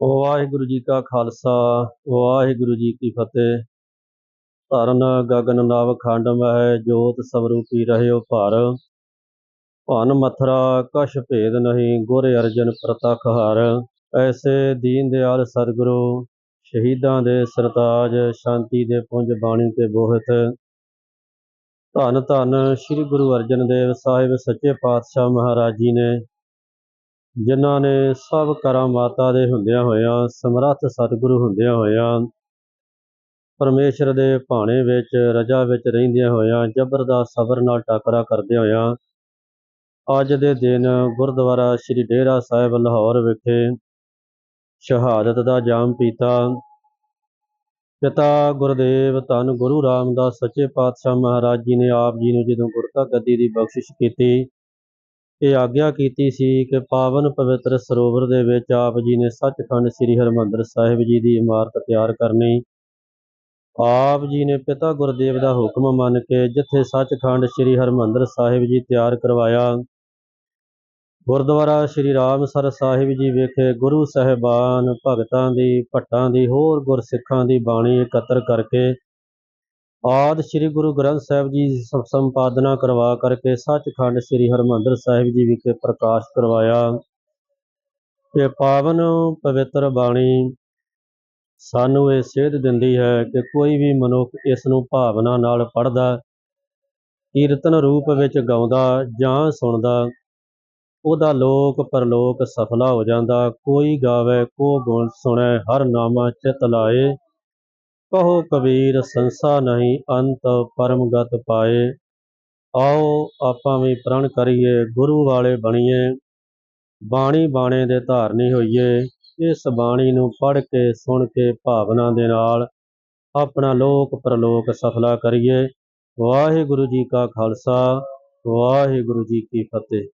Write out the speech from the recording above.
ਵਾਹਿਗੁਰੂ ਜੀ ਕਾ ਖਾਲਸਾ, ਵਾਹਿਗੁਰੂ ਜੀ ਕੀ ਫਤਿਹ। ਧਰਨ ਗਗਨ ਨਵ ਖੰਡ ਮਹਿ ਜੋਤ ਸਵਰੂਪੀ ਰਹਿਓ ਭਰ। ਭਨ ਮਥਰਾ ਕਛ ਭੇਦ ਨਹੀਂ ਗੁਰ ਅਰਜਨ ਪ੍ਰਤਖ ਹਰ। ਐਸੇ ਦੀਨ ਦਿਆਲ ਸਤਿਗੁਰੂ, ਸ਼ਹੀਦਾਂ ਦੇ ਸਰਤਾਜ, ਸ਼ਾਂਤੀ ਦੇ ਪੁੰਜ ਬਾਣੀ ਤੇ ਬੋਹਿਤ। ਧੰਨ ਧੰਨ ਸ੍ਰੀ ਗੁਰੂ ਅਰਜਨ ਦੇਵ ਸਾਹਿਬ ਸੱਚੇ ਪਾਤਸ਼ਾਹ ਮਹਾਰਾਜ ਜੀ ਨੇ ਜਿਨ੍ਹਾਂ ਨੇ ਸਭ ਕਰਾਂ ਮਾਤਾ ਦੇ ਹੁੰਦਿਆਂ ਹੋਇਆਂ, ਸਮਰੱਥ ਸਤਿਗੁਰੂ ਹੁੰਦਿਆਂ ਹੋਇਆਂ, ਪਰਮੇਸ਼ਰ ਦੇ ਭਾਣੇ ਵਿੱਚ, ਰਜਾ ਵਿੱਚ ਰਹਿੰਦਿਆਂ ਹੋਇਆਂ ਜ਼ਬਰਦਸਤ ਸਬਰ ਨਾਲ ਟਾਕਰਾ ਕਰਦਿਆਂ ਹੋਇਆਂ, ਅੱਜ ਦੇ ਦਿਨ ਗੁਰਦੁਆਰਾ ਸ੍ਰੀ ਡੇਰਾ ਸਾਹਿਬ ਲਾਹੌਰ ਵਿਖੇ ਸ਼ਹਾਦਤ ਦਾ ਜਾਮ ਪੀਤਾ। ਪਿਤਾ ਗੁਰਦੇਵ ਧੰਨ ਗੁਰੂ ਰਾਮਦਾਸ ਸੱਚੇ ਪਾਤਸ਼ਾਹ ਮਹਾਰਾਜ ਜੀ ਨੇ ਆਪ ਜੀ ਨੂੰ ਜਦੋਂ ਗੁਰਤਾ ਗੱਦੀ ਦੀ ਬਖਸ਼ਿਸ਼ ਕੀਤੀ ਇਹ ਆਗਿਆ ਕੀਤੀ ਸੀ ਕਿ ਪਾਵਨ ਪਵਿੱਤਰ ਸਰੋਵਰ ਦੇ ਵਿੱਚ ਆਪ ਜੀ ਨੇ ਸੱਚਖੰਡ ਸ੍ਰੀ ਹਰਮੰਦਰ ਸਾਹਿਬ ਜੀ ਦੀ ਇਮਾਰਤ ਤਿਆਰ ਕਰਨੀ। ਆਪ ਜੀ ਨੇ ਪਿਤਾ ਗੁਰਦੇਵ ਦਾ ਹੁਕਮ ਮੰਨ ਕੇ ਜਿੱਥੇ ਸੱਚਖੰਡ ਸ੍ਰੀ ਹਰਮੰਦਰ ਸਾਹਿਬ ਜੀ ਤਿਆਰ ਕਰਵਾਇਆ, ਗੁਰਦੁਆਰਾ ਸ੍ਰੀ ਰਾਮਸਰ ਸਾਹਿਬ ਜੀ ਵਿਖੇ ਗੁਰੂ ਸਾਹਿਬਾਨ ਭਗਤਾਂ ਦੀ, ਭੱਟਾਂ ਦੀ, ਹੋਰ ਗੁਰਸਿੱਖਾਂ ਦੀ ਬਾਣੀ ਇਕੱਤਰ ਕਰਕੇ ਆਦ ਸ੍ਰੀ ਗੁਰੂ ਗ੍ਰੰਥ ਸਾਹਿਬ ਜੀ ਸੰਪਾਦਨਾ ਕਰਵਾ ਕਰਕੇ ਸੱਚਖੰਡ ਸ੍ਰੀ ਹਰਮੰਦਰ ਸਾਹਿਬ ਜੀ ਵਿਖੇ ਪ੍ਰਕਾਸ਼ ਕਰਵਾਇਆ। ਇਹ ਪਾਵਨ ਪਵਿੱਤਰ ਬਾਣੀ ਸਾਨੂੰ ਇਹ ਸੇਧ ਦਿੰਦੀ ਹੈ ਕਿ ਕੋਈ ਵੀ ਮਨੁੱਖ ਇਸ ਨੂੰ ਭਾਵਨਾ ਨਾਲ ਪੜ੍ਹਦਾ, ਕੀਰਤਨ ਰੂਪ ਵਿੱਚ ਗਾਉਂਦਾ ਜਾਂ ਸੁਣਦਾ, ਉਹਦਾ ਲੋਕ ਪਰਲੋਕ ਸਫਲਾ ਹੋ ਜਾਂਦਾ। ਕੋਈ ਗਾਵੇ, ਕੋ ਗੁਣ ਸੁਣੈ, ਹਰ ਨਾਮਾ ਚਿਤ ਲਾਏ। ਕਹੋ ਕਬੀਰ, ਸੰਸਾ ਨਹੀਂ, ਅੰਤ ਪਰਮਗਤ ਪਾਏ। ਆਓ ਆਪਾਂ ਵੀ ਪ੍ਰਣ ਕਰੀਏ, ਗੁਰੂ ਵਾਲੇ ਬਣੀਏ। ਬਾਣੀ ਬਾਣੇ ਦੇ ਧਾਰਨੀ ਹੋਈਏ। ਇਸ ਬਾਣੀ ਨੂੰ ਪੜ੍ਹ ਕੇ, ਸੁਣ ਕੇ, ਭਾਵਨਾ ਦੇ ਨਾਲ ਆਪਣਾ ਲੋਕ ਪ੍ਰਲੋਕ ਸਫਲਾ ਕਰੀਏ। ਵਾਹਿਗੁਰੂ ਜੀ ਕਾ ਖਾਲਸਾ, ਵਾਹਿਗੁਰੂ ਜੀ ਕੀ ਫਤਿਹ।